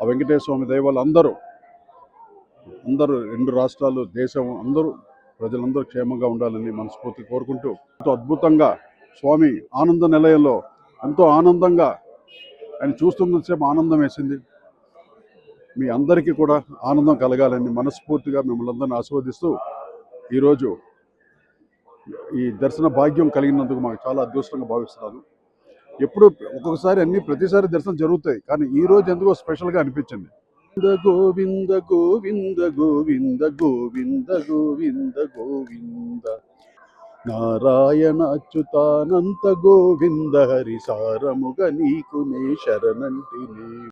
ఆ వెంకటేశ్వర స్వామి దైవాలు అందరూ అందరూ రెండు రాష్ట్రాలు దేశం అందరూ ప్రజలందరూ క్షేమంగా ఉండాలని మనస్ఫూర్తి కోరుకుంటూ ఎంతో అద్భుతంగా స్వామి ఆనంద నిలయంలో ఎంతో ఆనందంగా ఆయన చూస్తున్నంతసేపు ఆనందం వేసింది. మీ అందరికీ కూడా ఆనందం కలగాలని మనస్ఫూర్తిగా మిమ్మల్ని అందరిని ఆస్వాదిస్తూ ఈరోజు ఈ దర్శన భాగ్యం కలిగినందుకు మాకు చాలా అదృష్టంగా భావిస్తున్నాను. ఎప్పుడు ఒక్కొక్కసారి అన్ని ప్రతిసారి దర్శనం జరుగుతాయి. కానీ ఈ రోజు ఎందుకో స్పెషల్గా అనిపించింది. గోవింద గోవింద గోవింద గోవింద గోవింద గోవింద. నారాయణ అచ్యుతానంత గోవింద హరి సారముగ నీకు నే శరణంటిని.